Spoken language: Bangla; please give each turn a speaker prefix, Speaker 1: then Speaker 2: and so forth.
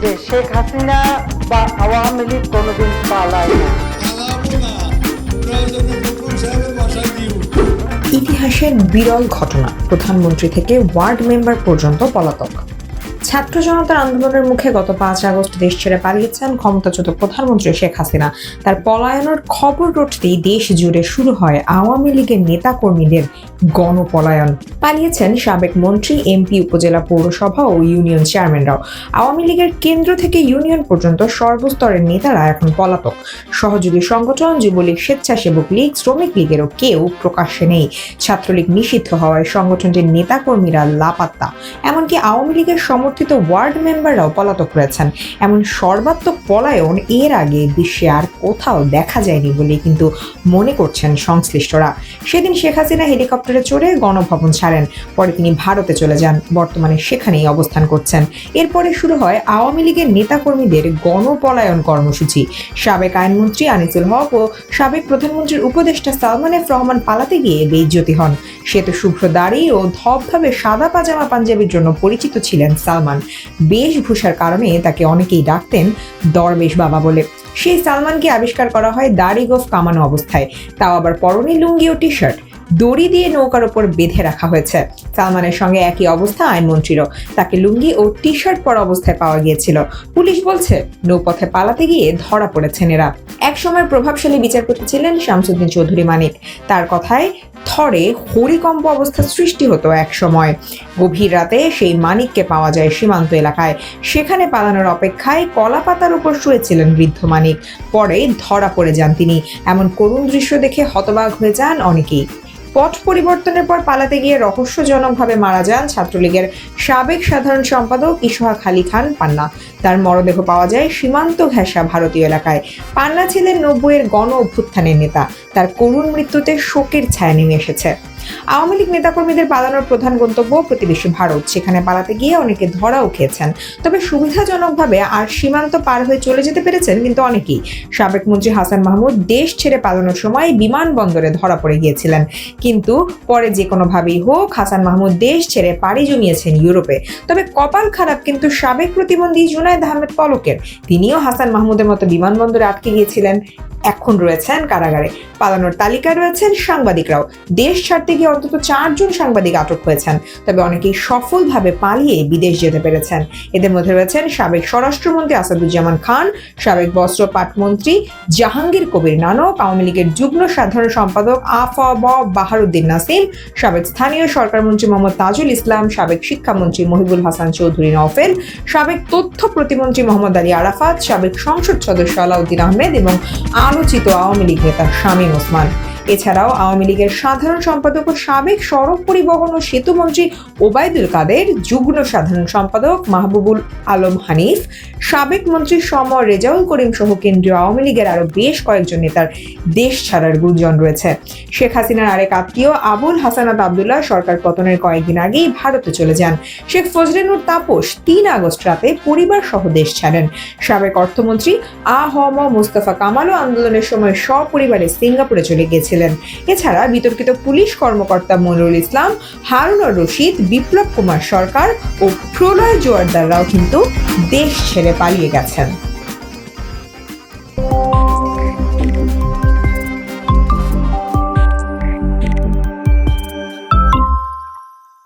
Speaker 1: যে শেখ হাসিনা বা আওয়ামী লীগ কোনোদিন পালায় না।
Speaker 2: ইতিহাসের বিরল ঘটনা প্রধানমন্ত্রী থেকে ওয়ার্ড মেম্বার পর্যন্ত পলাতক। ছাত্র জনতার আন্দোলনের মুখে গত পাঁচ আগস্ট দেশ ছেড়ে পালিয়েছেন ক্ষমতাচ্যুত প্রধানমন্ত্রী শেখ হাসিনা। তার পলায়নের খবর রটতেই দেশ জুড়ে শুরু হয় আওয়ামী লীগের নেতাকর্মীদের গণপলায়ন। পালিয়েছেন সাবেক মন্ত্রী, এমপি, উপজেলা পৌরসভা ও ইউনিয়ন চেয়ারম্যানরাও। আওয়ামী লীগের কেন্দ্র থেকে ইউনিয়ন পর্যন্ত সর্বস্তরের নেতারা এখন পলাতক। সহযোগী সংগঠন, যুবলীগ, স্বেচ্ছাসেবক লীগ, শ্রমিক লীগেরও কেউ প্রকাশ্যে নেই। ছাত্রলীগ নিষিদ্ধ হওয়ায় সংগঠনটির নেতাকর্মীরা লাপাত্তা। এমনকি আওয়ামী লীগের সমর্থিত ওয়ার্ড মেম্বাররাও পলাতক রয়েছেন। এমন সর্বাত্মক পলায়ন এর আগে বিশ্বে আর কোথাও দেখা যায়নি বলে কিন্তু মনে করছেন সংশ্লিষ্টরা। সেদিন শেখ হাসিনা হেলিকপ্টারে চড়ে গণভবন ছাড়েন। পরে তিনি ভারতে চলে যান। বর্তমানে সেখানেই অবস্থান করছেন। এরপরে শুরু হয় আওয়ামী লীগের নেতাকর্মীদের গণপলায়ন কর্মসূচি। সাবেক আইনমন্ত্রী আনিসুল হক ও সাবেক প্রধানমন্ত্রীর উপদেষ্টা সালমান এফ রহমান পালাতে গিয়ে বেইজ্জতি হন। সে তো শুভ্র দাড়ি ও ধবধবে সাদা পাজামা পাঞ্জাবির জন্য পরিচিত ছিলেন সালমান। বেশভূষার কারণে তাকে অনেকেই ডাকতেন দরবেশ বাবা বলে। সেই সালমানকে আবিষ্কার করা হয় দাড়ি গোফ কামানো অবস্থায়। তাও আবার পরনে লুঙ্গি ও টি শার্ট দড়ি দিয়ে নৌকার ওপর বেঁধে রাখা হয়েছে। সালমানের সঙ্গে একই অবস্থা আইনমন্ত্রীরও তাকে লুঙ্গি ও টি শার্ট পরা অবস্থায় পাওয়া গিয়েছিল। পুলিশ বলছে, নৌপথে পালাতে গিয়ে ধরা পড়েছেন এরা। একসময় প্রভাবশালী বিচারপতি ছিলেন শামসুদ্দিন চৌধুরী মানিক। তার কথায় থরে হরিকম্প অবস্থার সৃষ্টি হতো একসময়। গভীর রাতে সেই মানিককে পাওয়া যায় সীমান্ত এলাকায়। সেখানে পালানোর অপেক্ষায় কলা পাতার উপর শুয়েছিলেন বৃদ্ধ মানিক। পরে ধরা পড়ে যান তিনি। এমন করুণ দৃশ্য দেখে হতবাক হয়ে যান অনেকেই। পট পরিবর্তনের পর পালাতে গিয়ে রহস্যজনকভাবে মারা যান ছাত্রলীগের সাবেক সাধারণ সম্পাদক ইসহাক আলী খান পান্না। তার মরদেহ পাওয়া যায় সীমান্ত ঘেঁষা ভারতীয় এলাকায়। পান্না ছিলেন নব্বইয়ের গণ অভ্যুত্থানের নেতা। তার করুণ মৃত্যুতে শোকের ছায়া নেমে এসেছে। আওয়ামী লীগ নেতাকর্মীদের পালানোর প্রধান গন্তব্য প্রতিবেশী ভারত। সেখানে পালাতে গিয়ে অনেকে ধরাও খেয়েছেন। তবে সুবিধাজনকভাবে আর সীমান্ত পার হয়ে চলে যেতে পেরেছেন কিন্তু অনেকেই। সাবেক মন্ত্রী হাসান মাহমুদ দেশ ছেড়ে পালানোর সময় বিমানবন্দরে ধরা পড়ে গিয়েছিলেন। কিন্তু পরে যে কোনোভাবেই হোক, হাসান মাহমুদ দেশ ছেড়ে পাড়ি জমিয়েছেন ইউরোপে। তবে কপাল খারাপ কিন্তু সাবেক প্রতিবন্ধী জুনায়দ আহমেদ পলকের। তিনিও হাসান মাহমুদের মতো বিমানবন্দরে আটকে গিয়েছিলেন। এখন রয়েছেন কারাগারে। পালানোর তালিকায় রয়েছেন সাংবাদিকরাও। দেশ ছাড়তে গিয়ে অন্তত চারজন সাংবাদিক আটক হয়েছেন। তবে অনেকেই সফলভাবে পালিয়ে বিদেশ যেতে পেরেছেন। এদের মধ্যে রয়েছেন সাবেক স্বরাষ্ট্রমন্ত্রী আসাদুজ্জামান খান, সাবেক বস্ত্র পাটমন্ত্রী জাহাঙ্গীর কবির নানক, আওয়ামী লীগের যুগ্ম সাধারণ সম্পাদক আফব বাহারুদ্দিন নাসিম, সাবেক স্থানীয় সরকার মন্ত্রী মোহাম্মদ তাজুল ইসলাম, সাবেক শিক্ষামন্ত্রী মহিবুল হাসান চৌধুরী নওফেল, সাবেক তথ্য প্রতিমন্ত্রী মোহাম্মদ আলী আরাফাত, সাবেক সংসদ সদস্য আলাউদ্দিন আহমেদ এবং আলোচিত আওয়ামী লীগ নেতা শামীম ওসমান। এছাড়াও আওয়ামী লীগের সাধারণ সম্পাদক ও সাবেক সড়ক পরিবহন ও সেতুমন্ত্রী ওবায়দুল কাদের, যুগ্ম সাধারণ সম্পাদক মাহবুবুল আলম হানিফ, সাবেক মন্ত্রী সম রেজাউল করিম সহ কেন্দ্রীয় আওয়ামী লীগের আরও বেশ কয়েকজন নেতার দেশ ছাড়ার গুঞ্জন রয়েছে। শেখ হাসিনার আরেক আত্মীয় আবুল হাসানাত আবদুল্লাহ সরকার পতনের কয়েকদিন আগেই ভারতে চলে যান। শেখ ফজলেনুর তাপস তিন আগস্ট রাতে পরিবার সহ দেশ ছাড়েন। সাবেক অর্থমন্ত্রী আ হ ম মুস্তফা কামালও আন্দোলনের সময় সপরিবারে সিঙ্গাপুরে চলে গিয়েছিলেন। এছাড়া বিতর্কিত পুলিশ কর্মকর্তা মনিরুল ইসলাম, হারুনুর রশিদ, বিপ্লব কুমার সরকার ও প্রলয় জোয়ারদাররাও কিন্তু দেশ ছেড়ে পালিয়ে গেছেন।